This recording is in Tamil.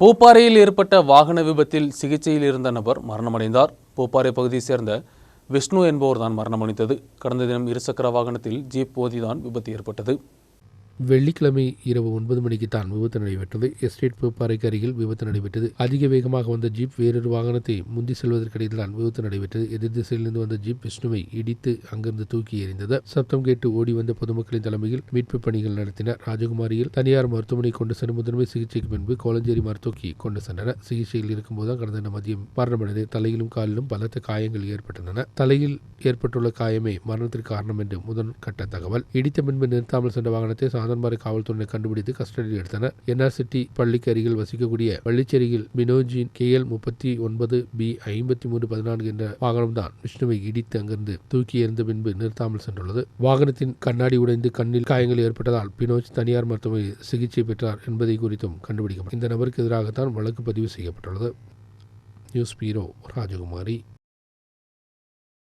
பூப்பாறையில் ஏற்பட்ட வாகன விபத்தில் சிகிச்சையில் இருந்த நபர் மரணமடைந்தார். பூப்பாறை பகுதியைச் சேர்ந்த விஷ்ணு என்பவர் தான் மரணமடைந்தது. கடந்த தினம் இருசக்கர வாகனத்தில் ஜீப் மோதிதான் விபத்து ஏற்பட்டது. வெள்ளிக்கிழமை இரவு ஒன்பது மணிக்கு தான் விபத்து நடைபெற்றது. எஸ்டேட் பூப்பாறைக்கு அருகில் விபத்து நடைபெற்றது. அதிக வேகமாக வந்த ஜீப் வேறொரு வாகனத்தை முந்தி செல்வதற்கிடையில் தான் விபத்து நடைபெற்றது. எதிர் திசையிலிருந்து வந்த ஜீப் விஷ்ணுவை இடித்து அங்கிருந்து தூக்கி எறிந்தது. சப்தம் கேட்டு ஓடி வந்த பொதுமக்களின் தலைமையில் மீட்பு பணிகள் நடத்தினர். ராஜகுமாரியில் தனியார் மருத்துவமனை கொண்டு சென்று முதன்மை சிகிச்சைக்கு பின்பு கோலஞ்சேரி மருத்துவக்கி கொண்டு சென்றனர். சிகிச்சையில் இருக்கும்போது கடந்த மதியம் மரணமடைந்து தலையிலும் காலிலும் பலத்த காயங்கள் ஏற்பட்டன தலையில் ஏற்பட்டுள்ள காயமே மரணத்திற்கு காரணம் என்று முதன் கட்ட தகவல். இடித்த பின்பு நிறுத்தாமல் சென்ற வாகனத்தை சாந்தன்பாறை காவல்துறையினர் கண்டுபிடித்து கஸ்டடியில் எடுத்தனர். என்ஆர் சிட்டி பள்ளிக்கு அருகில் வசிக்கக்கூடிய வள்ளிச்சேரியில் பினோஜின் கே எல் முப்பத்தி ஒன்பது பி ஐம்பத்தி மூன்று பதினான்கு என்ற வாகனம்தான் விஷ்ணுவை இடித்து அங்கிருந்து தூக்கி எறிந்த பின்பு நிறுத்தாமல் சென்றுள்ளது. வாகனத்தின் கண்ணாடி உடைந்து கண்ணில் காயங்கள் ஏற்பட்டதால் பினோஜ் தனியார் மருத்துவமனையில் சிகிச்சை பெற்றார் என்பதை குறித்தும் கண்டுபிடிக்கப்படும் இந்த நபருக்கு எதிராகத்தான் வழக்கு பதிவு செய்யப்பட்டுள்ளது. News bureau Rajakumari.